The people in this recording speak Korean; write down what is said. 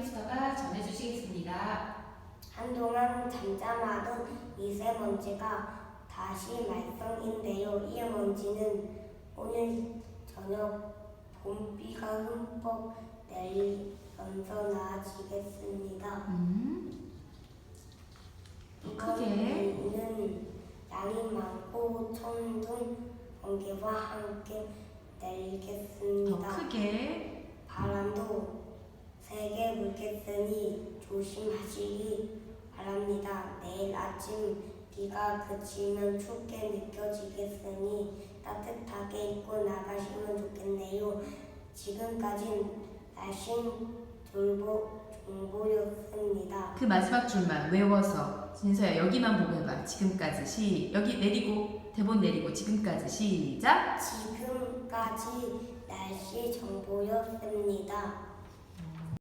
햄스터가 전해주시겠습니다. 한동안 잠잠하던 미세먼지가 다시 말썽인데요. 이 먼지는 오늘 저녁 봄비가 흠뻑 내리면서 나아지겠습니다. 음, 더 크게. 이번에는 양이 많고 천둥 번개와 함께 더 내리겠습니다. 크게. 바람도 세게 불겠으니 조심하시기 바랍니다. 내일 아침 비가 그치면 춥게 느껴지겠으니 따뜻하게 입고 나가시면 좋겠네요. 지금까지 날씨 돌보 정보였습니다. 그 마지막 줄만 외워서 진서야 여기만 보고 해봐. 지금까지 시 여기 내리고 대본 내리고 지금까지 시작. 지금까지 날씨 정보였습니다.